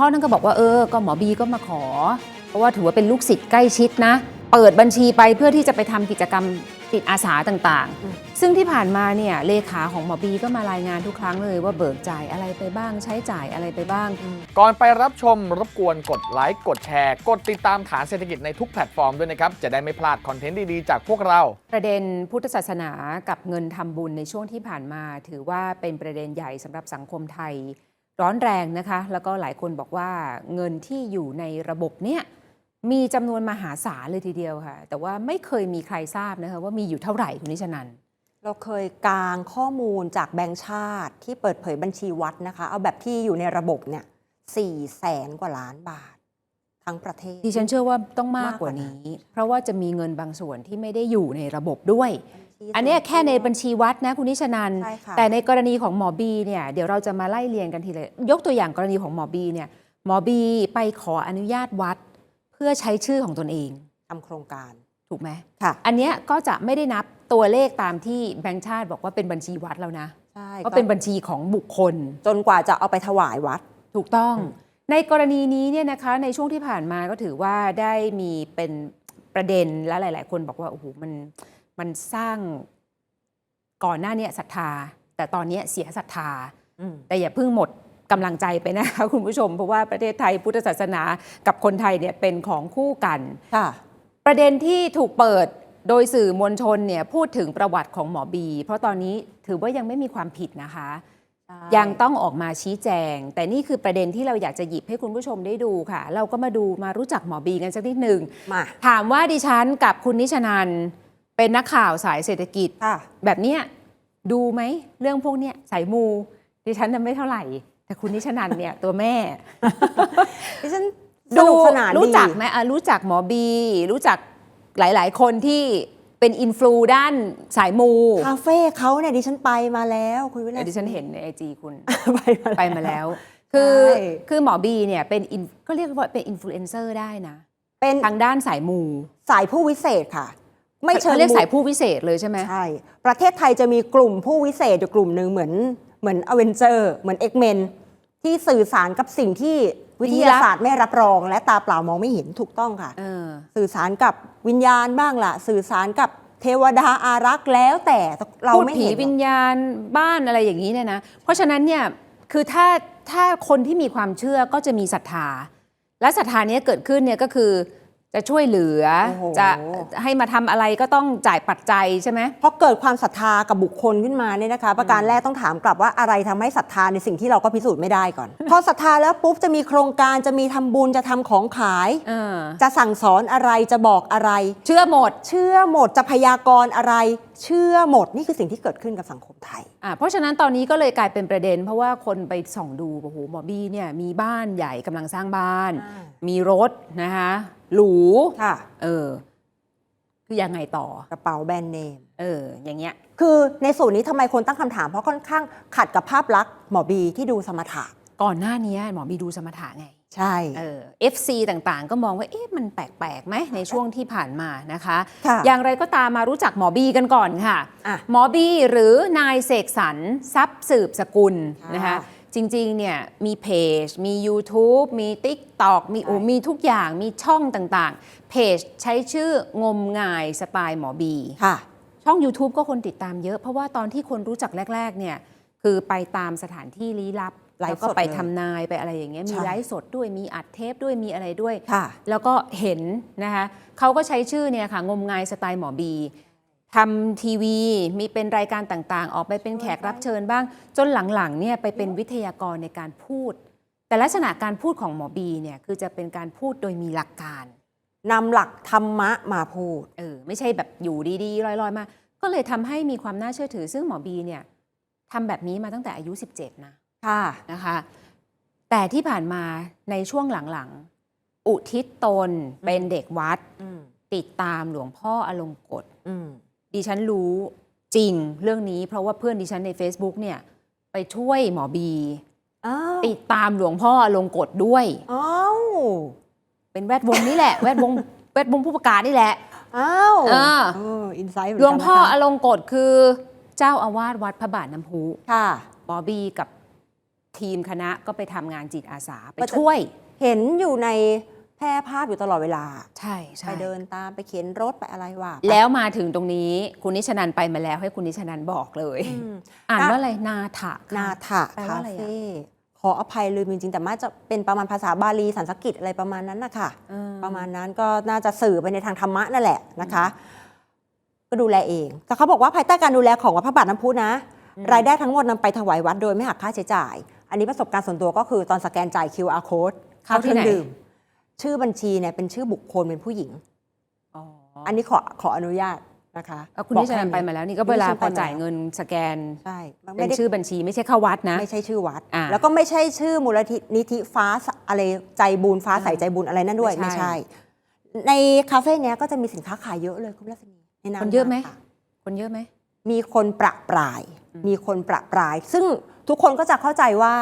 พ่อนั่นก็บอกว่าเออ ก็หมอบีก็มาขอ เพราะว่าถือว่าเป็นลูกศิษย์ใกล้ชิดนะ เปิดบัญชีไปเพื่อที่จะไปทำกิจกรรมจิตอาสาต่างอืมๆซึ่งที่ผ่านมาเนี่ยเลขาของหมอบีก็มารายงานทุกครั้งเลยว่าเบิกจ่ายอะไรไปบ้าง ใช้จ่ายอะไรไปบ้าง ก่อนไปรับชมรบกวนกดไลค์กดแชร์ กดติดตามฐานเศรษฐกิจในทุกแพลตฟอร์มด้วยนะครับ จะได้ไม่พลาดคอนเทนต์ดีๆ จากพวกเรา ประเด็นพุทธศาสนากับเงินทำบุญในช่วงที่ผ่านมา ถือว่าเป็นประเด็นใหญ่สำหรับสังคมไทย ร้อนแรงนะคะ แล้วก็หลายคนบอกว่าเงินที่อยู่ในระบบเนี่ยมีจำนวนมหาศาลเลยทีเดียวค่ะ แต่ว่าไม่เคยมีใครทราบนะคะว่ามีอยู่เท่าไหร่คุณนิชนันเราเคยกางข้อมูลจากแบงก์ชาติที่เปิดเผยบัญชีวัดนะคะ เอาแบบที่อยู่ในระบบเนี่ยสี่แสนกว่าล้านบาท ทั้งประเทศดิฉันเชื่อว่าต้องมากมากกกว่าว่านั้นนี้ เพราะว่าจะมีเงินบางส่วนที่ไม่ได้อยู่ในระบบด้วย ที่อันเนี้ยส่วแค่ในบัญชีวัดนะคุณนิชนัน ใช่ค่ะแต่ในกรณีของหมอบีเนี่ยเดี๋ยวเราจะมาไล่เรียงกันทีเลยยกตัวอย่างกรณีของหมอบีเนี่ยหมอบีไปขออนุญาตวัด เพื่อใช้ชื่อของตนเองทำโครงการ ถูกไหมค่ะ อันเนี้ยก็จะไม่ได้นับตัวเลขตามที่แบงค์ชาติบอกว่าเป็นบัญชีวัดแล้วนะใช่ก็เป็นบัญชีของบุคคล จนกว่าจะเอาไปถวายวัด ถูกต้อง อืม ในกรณีนี้เนี่ยนะคะในช่วงที่ผ่านมาก็ถือว่าได้มีเป็นประเด็นและหลาย ๆ คนบอกว่าโอ้โหมัน มันสร้างก่อนหน้าเนี้ศรัทธา แต่ตอนเนี้ยเสียศรัทธาอืมแต่อย่าเพิ่งหมดกำลังใจไปนะคะคุณผู้ชม เพราะว่าประเทศไทยพุทธศาสนากับคนไทยเนี่ยเป็นของคู่กันค่ะประเด็นที่ถูกเปิดโดยสื่อมวลชนเนี่ยพูดถึงประวัติของหมอบี เพราะตอนนี้ถือว่ายังไม่มีความผิดนะคะ ยังต้องออกมาชี้แจง แต่นี่คือประเด็นที่เราอยากจะหยิบให้คุณผู้ชมได้ดูค่ะ เราก็มาดูมารู้จักหมอบีกันสักนิดหนึ่งมาถามว่าดิฉันกับคุณนิชนัน เป็นนักข่าวสายเศรษฐกิจค่ะแบบเนี้ยดูไหมเรื่องพวกเนี้ยสายมูดิฉันน่ะไม่เท่าไหร่ แต่คุณนิชนันเนี่ย ตัวแม่ดิฉันสนุกสนานดีรู้จักไหมอะรู้จักหมอบี รู้จักหลาย ๆ คนที่เป็นอินฟลูด้านสายมู คาเฟ่เขาเนี่ยดิฉันไปมาแล้วคุณวิไลเออดิฉันเห็นในไอจีคุณไปมาแล้วไปมาแล้ว คือใช่คือหมอบีเนี่ยเป็นอินก็เรียกว่าเป็นอินฟลูเอนเซอร์ได้นะ เป็นทางด้านสายมู สายผู้วิเศษค่ะ ไม่เชิญเขาเรียกสายผู้วิเศษเลยใช่ไหมใช่ ประเทศไทยจะมีกลุ่มผู้วิเศษอยู่กลุ่มหนึ่งเหมือนเหมือนอเวนเจอร์ เหมือนเอ็กเมนที่สื่อสารกับสิ่งที่วิทยาศาสตร์ไม่รับรอง และตาเปล่ามองไม่เห็นถูกต้องค่ะเออสื่อสารกับวิญญาณบ้างล่ะ สื่อสารกับเทวดาอารักษ์แล้วแต่เราพูดไม่ผีเห็นหรวิอกญญาณบ้านอะไรอย่างนี้เนี่ยนะ เพราะฉะนั้นเนี่ยคือถ้าถ้าคนที่มีความเชื่อก็จะมีศรัทธา และศรัทธาเนี้ยเกิดขึ้นเนี่ยก็คือ จะช่วยเหลือ โอ้โห จะให้มาทำอะไรก็ต้องจ่ายปัจจัยใช่ไหมพอเกิดความศรัทธากับบุคคลขึ้นมาเนี่ยนะคะ ประการแรกต้องถามกลับว่าอะไรทำให้ศรัทธาในสิ่งที่เราก็พิสูจน์ไม่ได้ก่อน พอศรัทธาแล้วปุ๊บจะมีโครงการจะมีทำบุญจะทำของขาย เออ จะสั่งสอนอะไรจะบอกอะไร เชื่อหมด เชื่อหมดจะพยากรณ์อะไร เชื่อหมดนี่คือสิ่งที่เกิดขึ้นกับสังคมไทย อะเพราะฉะนั้นตอนนี้ก็เลยกลายเป็นประเด็น เพราะว่าคนไปส่องดูโอ้โหหมอบี้เนี่ยมีบ้านใหญ่กำลังสร้างบ้าน อ่ามีรถนะคะ หรูค่ะ เออ คือยังไงต่อ กระเป๋าแบรนด์เนม เออ อย่างเงี้ย คือในส่วนนี้ทำไมคนตั้งคำถาม เพราะค่อนข้างขัดกับภาพลักษณ์หมอบีที่ดูสมถะก่อนหน้านี้หมอบีดูสมถะไง ใช่ เออ FC ต่างๆ ก็มองว่า เอ๊ะ มันแปลกๆไหมในช่วงที่ผ่านมานะคะ ค่ะอย่างไรก็ตามมารู้จักหมอบีกันก่อนค่ะ อะหมอบีหรือนายเสกสรรทรัพย์สืบสกุลค่ะนะคะ จริงๆเนี่ยมีเพจ มี YouTube มี TikTok มีโอใช่มีทุกอย่างมีช่องต่างๆ เพจใช้ชื่องมงายสไตล์หมอบีค่ะ ช่อง YouTube ก็คนติดตามเยอะ เพราะว่าตอนที่คนรู้จักแรก ๆ เนี่ย คือไปตามสถานที่ลี้ลับไลฟ์แล้วก็สดไปเลยทำนายไปอะไรอย่างเงี้ยมีใช่ไลฟ์สดด้วยมีอัดเทปด้วยมีอะไรด้วยค่ะแล้วก็เห็นนะคะเขาก็ใช้ชื่อเนี่ยค่ะงมงายสไตล์หมอบี ทำทีวี มีเป็นรายการต่างๆ ออกไปเป็นแขกรับเชิญบ้าง จนหลังๆเนี่ยไปเป็นวิทยากรในการพูด แต่ลักษณะการพูดของหมอบีเนี่ยคือจะเป็นการพูดโดยมีหลักการนำหลักธรรมะมาพูดเออไม่ใช่แบบอยู่ดีๆลอยๆมา ก็เลยทำให้มีความน่าเชื่อถือ ซึ่งหมอบีเนี่ยทำแบบนี้มาตั้งแต่อายุ 17 นะค่ะนะคะ แต่ที่ผ่านมาในช่วงหลังๆ อุทิศตนเป็นเด็กวัดอืมติดตามหลวงพ่ออลงกฎอืม ดิฉันรู้จริงเรื่องนี้เพราะว่าเพื่อนดิฉันใน Facebook เนี่ยไปช่วยหมอบีอ้าวติดตามหลวงพ่ออลงกฎด้วยอ้าวเป็นแวดวงนี่แหละ แวดวงแวดวงผู้ประกาศนี่แหละอ้าวเออเอออินไซต์หลวงพ่ออลงกฎคือเจ้าอาวาสวัดพระบาทน้ำพุค่ะบอบี้กับทีมคณะก็ไปทำงานจิตอาสาไปก็จะช่วย เห็นอยู่ใน แพร่ภาพอยู่ตลอดเวลา ใช่ใช่ไปเดินตามไปเข็นรถไปอะไรว่าไปแล้วมาถึงตรงนี้คุณนิชนันไปมาแล้วให้คุณนิชนันบอกเลย อืม อ่านอะว่าอะไรนาถะค่ะ นาถะแปลว่าคาอะไรอะเฟ่ขออภัยลืมจริงๆ แต่น่าจะเป็นประมาณภาษาบาลีสันสกฤตอะไรประมาณนั้นนะคะเออประมาณนั้นก็น่าจะสื่อไปในทางธรรมะนั่นแหละนะคะ ก็ดูแลเอง แต่เขาบอกว่าภายใต้การดูแลของวัดพระบาทน้ำพุนะ รายได้ทั้งหมดนำไปถวายวัดโดยไม่หักค่าใช้จ่าย อันนี้ประสบการณ์ส่วนตัวก็คือตอนสแกนจ่าย QR code เข้าที่ไหนครื่องดื่ม ชื่อบัญชีเนี่ยเป็นชื่อบุคคลเป็นผู้หญิง อ๋ออันนี้ขอขออนุญาตนะคะเอาคุณบอนิกชนันให้ไปมาแล้วนี่ก็เวลาพอจ่ายเงินสแกนใช่มันเป็ไม่นได้ชื่อบัญชีไม่ใช่เข้าวัดนะ ไม่ใช่ชื่อวัด อ่าแล้วก็ไม่ใช่ชื่อมูลนิธิฟ้าสอะไรใจบุญฟ้าใสอ่าใจบุญอะไรนั่นด้วยไม่ไม่ใช่ ใช่ ในคาเฟ่เนี้ยก็จะมีสินค้าขายเยอะเลยคุณรัศมีในามคนเยอะไหมค่ะคนเยอะไหม มีคนประปราย อืม มีคนประปราย ซึ่งทุกคนก็จะเข้าใจว่า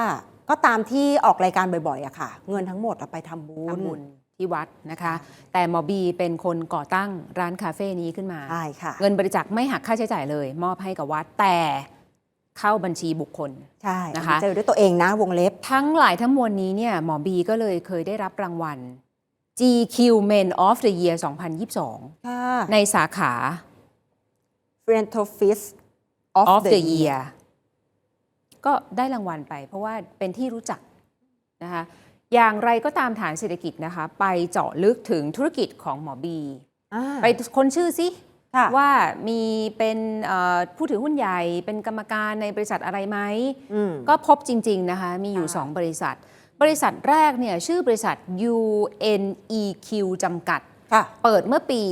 ก็ตามที่ออกรายการบ่อยๆอะค่ะ เงินทั้งหมดอะไปทำบุญทำบุญที่วัดนะคะ แต่หมอบีเป็นคนก่อตั้งร้านคาเฟ่นี้ขึ้นมา ใช่ค่ะเงินบริจาคไม่หักค่าใช้จ่ายเลย มอบให้กับวัดแต่เข้าบัญชีบุคคล ใช่นะคะ เจอด้วยตัวเองนะวงเล็บ ทั้งหลายทั้งมวลนี้เนี่ยหมอบีก็เลยเคยได้รับรางวัล GQ Men of the Year 2022 ค่ะในสาขา philanthropist of, of the, the year Year ก็ได้รางวัลไป เพราะว่าเป็นที่รู้จักนะคะอย่างไรก็ตามฐานเศรษฐกิจนะคะ ไปเจาะลึกถึงธุรกิจของหมอบีอ่าไปค้นชื่อสิค่ะว่ามีเป็นเอ่อผู้ถือหุ้นใหญ่เป็นกรรมการในบริษัทอะไรไหมอืมก็พบจริง ๆ นะคะ มีอยู่ค่ะ2บริษัท บริษัทแรกเนี่ยชื่อบริษัท UNEQ จำกัดค่ะเปิดเมื่อปี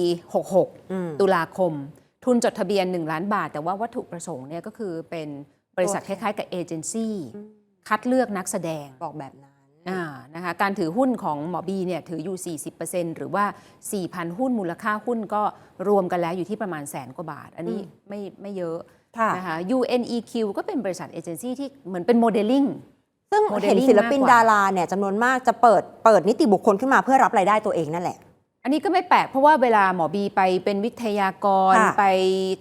อืม66 ตุลาคม ทุนจดทะเบียน 1 ล้านบาท แต่ว่าวัตถุประสงค์เนี่ยก็คือเป็น บริษัทคตัวแทนล้ายๆ กับเอเจนซี่อืมคัดเลือกนักแสดงบอกแบบนั้นอ่านะคะการถือหุ้นของหมอบีเนี่ยถืออยู่ 40%หรือว่า 4,000 หุ้นมูลค่าหุ้นก็รวมกันแล้วอยู่ที่ประมาณแสนกว่าบาท อันนี้อืมไม่ไม่เยอะค่ะนะคะ UNEQ ก็เป็นบริษัทเอเจนซี่ที่เหมือนเป็นโมเดลลิ่งซึ่ง modeling เห็นศิลปินมากกว่าดาราเนี่ยจำนวนมากจะเปิดเปิดนิติบุคคลขึ้นมาเพื่อรับรายได้ตัวเองนั่นแหละ อันนี้ก็ไม่แปลกเพราะว่าเวลาหมอบีไปเป็นวิทยากรค่ะไป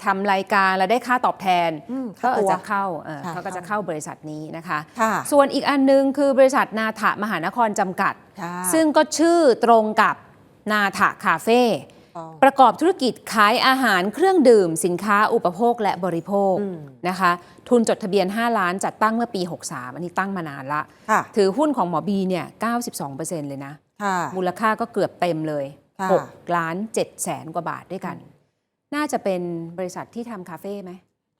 ทำรายการแล้วได้ค่าตอบแทน อืมก็ค่าตัวจะเข้าเออค่ะ เขาก็จะเข้าบริษัทนี้นะคะ ค่ะส่วนอีกอันนึงคือบริษัทนาถมหานครจำกัด ค่ะซึ่งก็ชื่อตรงกับนาถคาเฟ่ ต้อง ประกอบธุรกิจขายอาหารเครื่องดื่ม สินค้าอุปโภคและบริโภคอืม นะคะ ทุนจดทะเบียน 5 ล้านจัดตั้งเมื่อปี 63 อันนี้ตั้งมานานละ ค่ะถือหุ้นของหมอบีเนี่ย 92%เลยนะ ค่ะ มูลค่าก็เกือบเต็มเลยค่ะ 6ล้าน7แสนกว่าบาทด้วยกัน น่าจะเป็นบริษัทที่ทำคาเฟ่ไหม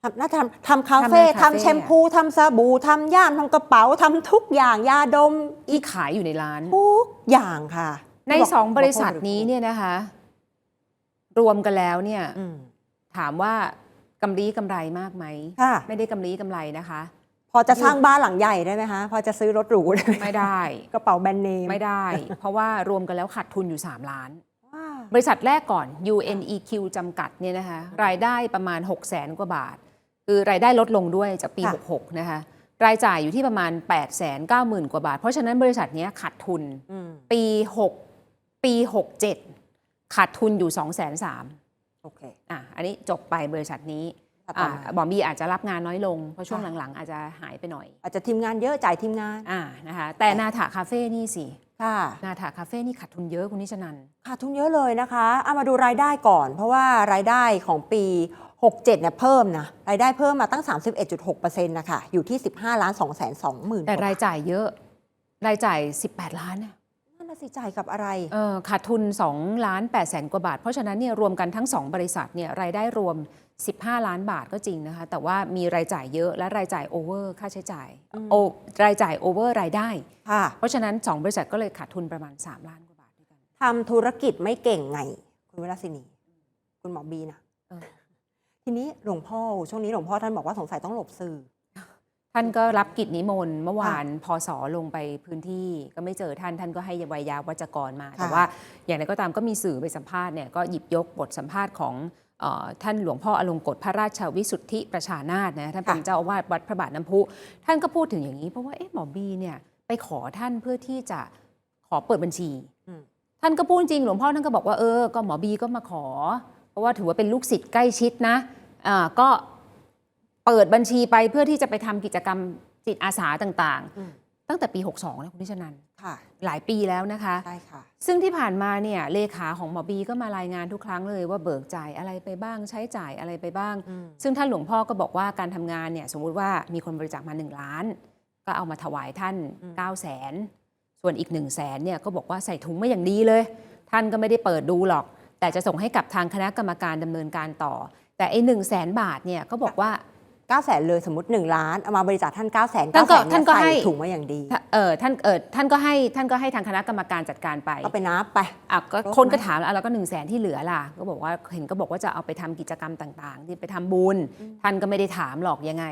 ทำน่าทำทำคาเฟ่ทำในคาเฟ่ทำแชมพูทำสบู่ทำย่ามทำกระเป๋าทำทุกอย่างยาดมที่ขายอยู่ในร้าน ทุกอย่างค่ะ ในบอกสองบริษัทบอกนี้เนี่ยนะคะ รวมกันแล้วเนี่ยอืมถามว่ากำไรกำไรมากไหมค่ะไม่ได้กำไรกำไรนะคะพอจะสร้างบ้านหลังใหญ่ได้ไหมคะ พอจะซื้อรถหรูได้ไหมไม่ได้ กระเป๋าแบรนด์เนมไม่ได้ เพราะว่ารวมกันแล้วขาดทุนอยู่ 3 ล้านว้า บริษัทแรกก่อน UNEQ จำกัดเนี่ยนะคะรายได้ประมาณ 6 0แสนกว่าบาท คือรายได้ลดลงด้วยจากปีค่ะ66 นะคะรายจ่ายอยู่ที่ประมาณ 8 9 0 0 0 0 กว่าบาท เพราะฉะนั้นบริษัทเนี้ยขาดทุนอืมปี 6 ปี 67 ขาดทุนอยู่ 2 3 0 0 0โอเคอะอันนี้จบไปบริษัทนี้ตัดอะต่อมาบอมบี้อาจจะรับงานน้อยลง เพราะช่วงค่ะหลังๆ อาจจะหายไปหน่อย อาจจะทีมงานเยอะจ่ายทีมงานอ่านะคะแต่นาถาคาเฟ่นี่สิ ค่ะนาถาคาเฟ่นี่ขาดทุนเยอะคุณนิชนันขาดทุนเยอะเลยนะคะเอามาดูรายได้ก่อน เพราะว่ารายได้ของปี 67เนี่ยเพิ่มนะรายได้เพิ่มมาตั้ง 31.6%นะคะอยู่ที่ 15ล้าน2แสน2หมื่นแต่รายจ่ายเยอะ รายจ่าย 18 ล้านเนี่ยนั่นน่ะสิจ่ายกับอะไรเออขาดทุน2ล้าน8แสนกว่าบาท เพราะฉะนั้นเนี่ยรวมกันทั้ง 2 บริษัทเนี่ยรายได้รวม 15 ล้านบาทก็จริงนะคะ แต่ว่ามีรายจ่ายเยอะและรายจ่ายโอเวอร์ค่าใช้จ่ายอืมโอรายจ่ายโอเวอร์รายได้ค่ะเพราะฉะนั้น 2 บริษัทก็เลยขาดทุนประมาณ 3 ล้านกว่าบาทด้วยกันทำธุรกิจไม่เก่งไง คุณวราศินีคุณหมอบีนะเออทีนี้หลวงพ่อช่วงนี้หลวงพ่อท่านบอกว่าสงสัยต้องหลบสื่อ ท่านก็รับกิจนิมนต์เมื่อวานพอสอลงไปพื้นที่ก็ไม่เจอท่านท่านก็ให้วัยยาวัจกรมา แต่ว่าอย่างไรก็ตามก็มีสื่อไปสัมภาษณ์เนี่ยก็หยิบยกบทสัมภาษณ์ของเออ ท่านหลวงพ่ออลงกฎพระราชวิสุทธิประชานาถนะท่านเป็นค่ะเจ้าอาวาสวัดพระบาทน้ำพุ ท่านก็พูดถึงอย่างนี้ เพราะว่าเอ๊ะหมอบีเนี่ยไปขอท่านเพื่อที่จะขอเปิดบัญชีอืมท่านก็พูดจริงหลวงพ่อท่านก็บอกว่าเออก็หมอบีก็มาขอ เพราะว่าถือว่าเป็นลูกศิษย์ใกล้ชิดนะอ่าก็เปิดบัญชีไปเพื่อที่จะไปทำกิจกรรมจิตอาสาต่างอืมๆ ตั้งแต่ปี 62นะคุณนิชนันค่ะ หลายปีแล้วนะคะ ใช่ค่ะ ซึ่งที่ผ่านมาเนี่ยเลขาของหมอบีก็มารายงานทุกครั้งเลยว่าเบิกจ่ายอะไรไปบ้างใช้จ่ายอะไรไปบ้าง อืม ซึ่งท่านหลวงพ่อก็บอกว่าการทำงานเนี่ยสมมุติว่ามีคนบริจาคมา 1 ล้าน ก็เอามาถวายท่าน9 0 0แสนส่วนอีก 1 0 0 0 0แสนเนี่ยก็บอกว่าใส่ถุงมาอย่างดีเลย ท่านก็ไม่ได้เปิดดูหรอก แต่จะส่งให้กับทางคณะกรรมการดำเนินการต่อ แต่ไอ้หนึ่งแสนบาทเนี่ยก็บอกว่า 9 0 0แสนเลยสมมติ 1 ล้าน เอามาบริจาคท่าน 9 0 0แสนท่านก็ท่านก็ให้ถุงมาอย่างดีถ้าเออท่านเออท่านก็ให้ท่านก็ให้ทางคณะกรรมการจัดการไปก็ไปนับไป อะก็ครบคนก็ไหมถามแล้วแล้วก็หนึ่งแสนที่เหลือล่ะ ก็บอกว่าเห็นก็บอกว่าจะเอาไปทำกิจกรรมต่างๆ ที่ไปทำบุญ ท่านก็ไม่ได้ถามหรอกยังไง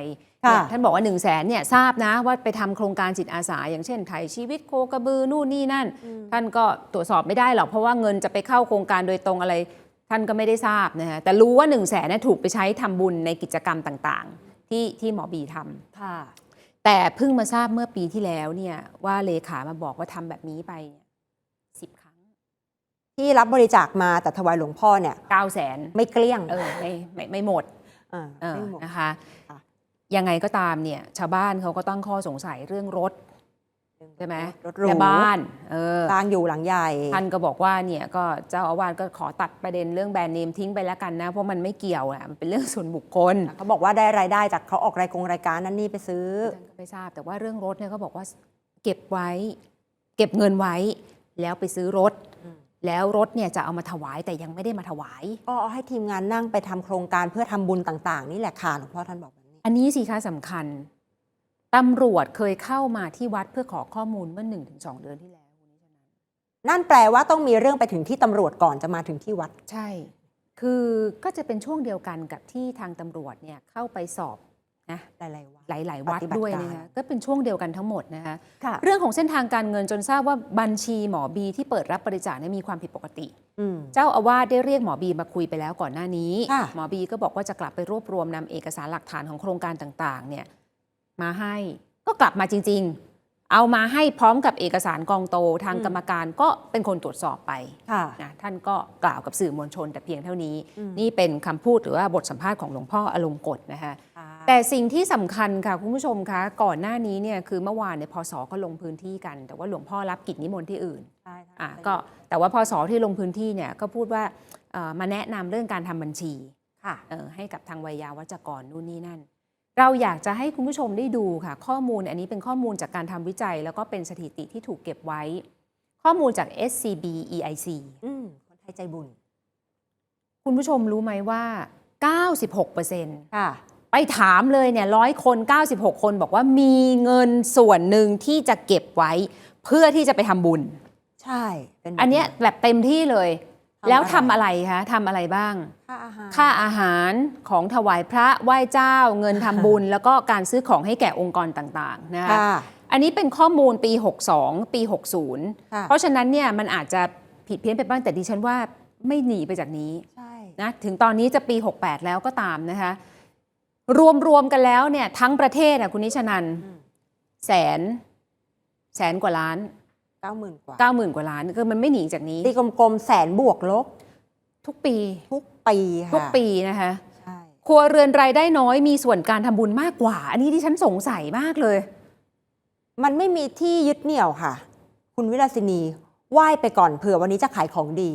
ค่ะเนี่ยท่านบอกว่า1นึ่งแสนเนี่ยทราบนะว่าไปทำโครงการจิตอาสา อย่างเช่นไถ่ชีวิตโคกระบือนู่นนี่นั่น ท่านก็ตรวจสอบไม่ได้หรอกเพราะว่าเงินจะไปเข้าโครงการโดยตรงอะไร ท่านก็ไม่ได้ทราบนะฮะแต่รู้ว่า1นึ่งแสนเนี่ยถูกไปใช้ทำบุญในกิจกรรมต่างๆ ที่ที่หมอบีทำค่ะแต่เพิ่งมาทราบเมื่อปีที่แล้วเนี่ยว่าเลขามาบอกว่าทำแบบนี้ไปเนี่ยสิบครั้ง ที่รับบริจาคมาแต่ถวายหลวงพ่อเนี่ยเก้าแสนไม่เกลี้ยงเออไม่ไม่ไม่หมดอ่าเออไม่หมดนะคะค่ะยังไงก็ตามเนี่ยชาวบ้านเขาก็ตั้งข้อสงสัยเรื่องรถ ใช่ไหมรถหรูและบ้านเออสร้างอยู่หลังใหญ่ท่านก็บอกว่าเนี่ยก็เจ้าอาวาสก็ขอตัดประเด็นเรื่องแบรนด์เนมทิ้งไปแล้วกันนะ เพราะมันไม่เกี่ยวอะมันเป็นเรื่องส่วนบุคคลเขาบอกว่าได้รายได้จากเขาออกรายกงรายการนั่นนี่ไปซื้อท่านก็ไม่ทราบแต่ว่าเรื่องรถเนี่ยเขาบอกว่าเก็บไว้ เก็บเงินไว้ แล้วไปซื้อรถอืมแล้วรถเนี่ยจะเอามาถวายแต่ยังไม่ได้มาถวายก็เอาให้ทีมงานนั่งไปทำโครงการเพื่อทำบุญต่าง ๆ นี่แหละค่ะหลวงพ่อท่านบอกแบบนี้อันนี้สิคะสำคัญ ตำรวจเคยเข้ามาที่วัดเพื่อขอข้อมูลเมื่อ1นถึงสเดือนที่แล้วคุณนิชนันนั่นแปลว่าต้องมีเรื่องไปถึงที่ตำรวจก่อนจะมาถึงที่วัด ใช่ คือก็จะเป็นช่วงเดียวกันกับที่ทางตำรวจเนี่ยเข้าไปสอบนะหลายๆวัดหลาย ๆ วัดปฏิบัติด้วยการนะคะก็เป็นช่วงเดียวกันทั้งหมดนะคะค่ะ เรื่องของเส้นทางการเงินจนทราบว่าบัญชีหมอบีที่เปิดรับบริจาคเนี่ยมีความผิดปกติ อืม เจ้าอาวาสได้เรียกหมอบีมาคุยไปแล้วก่อนหน้านี้ ค่ะ หมอบีก็บอกว่าจะกลับไปรวบรวมนำเอกสารหลักฐานของโครงการต่างๆเนี่ย มาให้ ก็กลับมาจริง ๆ เอามาให้พร้อมกับเอกสารกองโตทางกรรมการก็เป็นคนตรวจสอบไปค่ะนะท่านก็กล่าวกับสื่อมวลชนแต่เพียงเท่านี้อืมนี่เป็นคำพูดหรือว่าบทสัมภาษณ์ของหลวงพ่ออลงกฎนะคะค่ะแต่สิ่งที่สำคัญค่ะคุณผู้ชมคะก่อนหน้านี้เนี่ยคือเมื่อวานเนี่ยพศก็ลงพื้นที่กัน แต่ว่าหลวงพ่อรับกิจนิมนต์ที่อื่นใช่ค่ะอะก็แต่ว่าพศที่ลงพื้นที่เนี่ยก็พูดว่าเอ่อมาแนะนำเรื่องการทำบัญชีค่ะเอ่อให้กับทางวัยยาวัจกรนู่นนี่นั่น เราอยากจะให้คุณผู้ชมได้ดูค่ะ ข้อมูลอันนี้เป็นข้อมูลจากการทำวิจัย แล้วก็เป็นสถิติที่ถูกเก็บไว้ ข้อมูลจาก SCB EIC อืมคนไทยใจบุญ คุณผู้ชมรู้ไหมว่า 96%ค่ะ ไปถามเลยเนี่ยร้อยคน 96 คนบอกว่ามีเงินส่วนหนึ่งที่จะเก็บไว้ เพื่อที่จะไปทำบุญ ใช่ เป็นแบบอันเนี้ยแบบเต็มที่เลยทำอะไร แล้วทำอะไรคะทำอะไรบ้าง ค่าอาหาร ค่าอาหารของถวายพระไหว้เจ้า เงินทำบุญ แล้วก็การซื้อของให้แก่องค์กรต่างๆนะคะค่ะอันนี้เป็นข้อมูลปี 62 ปี 60ค่ะเพราะฉะนั้นเนี่ยมันอาจจะผิดเพี้ยนไปบ้างแต่ดิฉันว่าไม่หนีไปจากนี้ใช่นะถึงตอนนี้จะปี 68 แล้วก็ตามนะคะ รวมๆกันแล้วเนี่ยทั้งประเทศอะคุณนิชนันอืมแสน แสนกว่าล้าน เก้าหมื่นกว่า 90,000 กว่าล้านคือมันไม่หนีจากนี้ ตีกลมๆแสนบวกลบทุกปี ทุกปีค่ะทุกปีนะคะ ใช่ครัวเรือนรายได้น้อยมีส่วนการทำบุญมากกว่า อันนี้ที่ฉันสงสัยมากเลย มันไม่มีที่ยึดเหนี่ยวค่ะ คุณวิลาสินีไหว้ไปก่อนเผื่อวันนี้จะขายของดี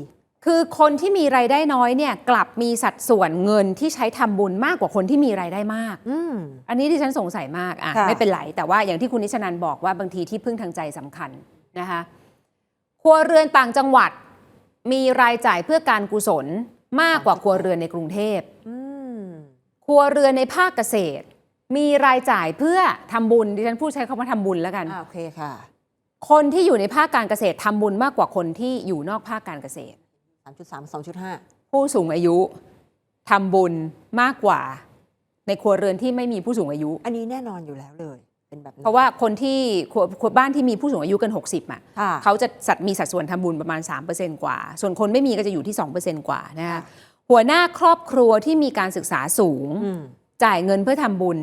คือคนที่มีรายได้น้อยเนี่ย กลับมีสัดส่วนเงินที่ใช้ทำบุญมากกว่าคนที่มีรายได้มาก อืม อันนี้ที่ฉันสงสัยมากอะค่ะ ไม่เป็นไรแต่ว่าอย่างที่คุณนิชนันบอกว่าบางทีที่พึ่งทางใจสำคัญ นะคะครัวเรือนต่างจังหวัด มีรายจ่ายเพื่อการกุศลมากกว่าครัวเรือนในกรุงเทพอืมครัวเรือนในภาคเกษตร มีรายจ่ายเพื่อทำบุญดิฉันพูดใช้คำว่าทำบุญแล้วกันอ่าโอเคค่ะ คนที่อยู่ในภาคการเกษตรทำบุญมากกว่าคนที่อยู่นอกภาคการเกษตร3.3 2.5 ผู้สูงอายุทำบุญมากกว่าในครัวเรือนที่ไม่มีผู้สูงอายุ อันนี้แน่นอนอยู่แล้วเลย เป็นแบบนั้นเพราะว่าคนที่ครัวครัวบ้านที่มีผู้สูงอายุเกิน 60อะค่ะเขาจะสัดมีสัดส่วนทำบุญประมาณ 3%กว่า ส่วนคนไม่มีก็จะอยู่ที่ 2%กว่านะคะค่ะหัวหน้าครอบครัวที่มีการศึกษาสูงอืมจ่ายเงินเพื่อทำบุญ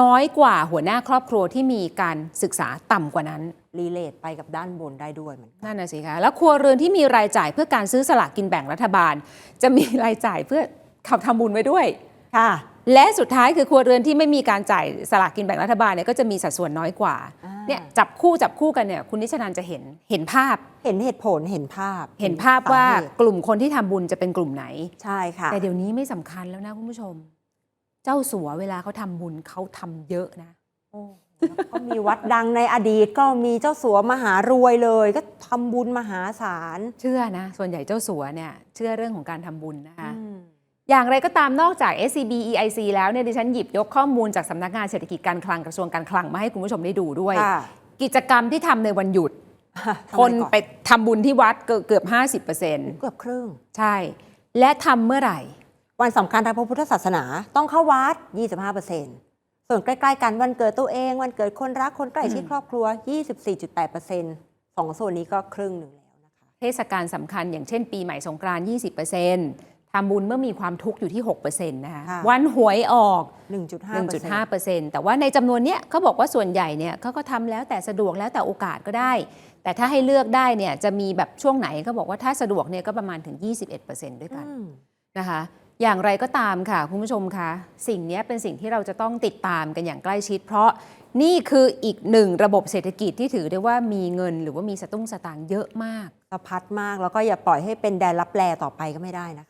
น้อยกว่าหัวหน้าครอบครัวที่มีการศึกษาต่ำกว่านั้นรีเลทไปกับด้านบนได้ด้วยเหมือนกันนั่นน่ะสิคะแล้วครัวเรือนที่มีรายจ่ายเพื่อการซื้อสลากกินแบ่งรัฐบาล จะมีรายจ่ายเพื่อขับทำบุญไว้ด้วยค่ะ และสุดท้ายคือครัวเรือนที่ไม่มีการจ่ายสลากกินแบ่งรัฐบาลเนี่ยก็จะมีสัดส่วนน้อยกว่าอ่าเนี่ยจับคู่จับคู่กันเนี่ยคุณนิชนันจะเห็นเห็นภาพเห็นเหตุผลเห็นภาพ เห็นภาพว่าสเหตุกลุ่มคนที่ทำบุญจะเป็นกลุ่มไหนใช่ค่ะ แต่เดี๋ยวนี้ไม่สำคัญแล้วนะคุณผู้ชม เจ้าสัวเวลาเขาทำบุญเขาทำเยอะนะโอ้ก็มีวัดดังในอดีตก็มีเจ้าสัวมหารวยเลย ก็ทำบุญมหาศาลเชื่อนะ ส่วนใหญ่เจ้าสัวเนี่ย เชื่อเรื่องของการทำบุญนะคะ อืมอย่างไรก็ตามนอกจาก SCB EIC แล้วเนี่ยดิฉันหยิบยกข้อมูลจากสำนักงานเศรษฐกิจการคลังกระทรวงการคลังมาให้คุณผู้ชมได้ดูด้วยค่ะกิจกรรมที่ทำในวันหยุดทำคนอะรก่อไปทำบุญที่วัดเกือบเกือบ 50%เกือบครึ่ง ใช่ และทำเมื่อไหร่ วันสำคัญทางพระพุทธศาสนาต้องเข้าวัด 25%ส่วนใกล้ๆกันวันเกิดตัวเอง วันเกิดคนรักคนใกล้ชิดอืมครอบครัว 24.8%สองส่วนนี้ก็ครึ่งหนึ่งแล้วนะคะเทศกาลสำคัญอย่างเช่นปีใหม่สงกรานต์20% ทำบุญเมื่อมีความทุกข์อยู่ที่6%นะคะค่ะ วันหวยออก 1.5% 1.5%แต่ว่าในจำนวนเนี้ยเขาบอกว่าส่วนใหญ่เนี่ยเขาก็ทำแล้วแต่สะดวกแล้วแต่โอกาสก็ได้ แต่ถ้าให้เลือกได้เนี่ยจะมีแบบช่วงไหนก็บอกว่าถ้าสะดวกเนี่ยก็ประมาณถึง 21%ด้วยกัน อืม นะคะ อย่างไรก็ตามค่ะ คุณผู้ชมคะสิ่งเนี้ยเป็นสิ่งที่เราจะต้องติดตามกันอย่างใกล้ชิด เพราะนี่คืออีกหนึ่งระบบเศรษฐกิจที่ถือได้ว่ามีเงินหรือว่ามีสตุ้งสตางค์เยอะมาก สะพัดมากแล้วก็อย่าปล่อยให้เป็นแดนรับแลต่อไปก็ไม่ได้นะคะ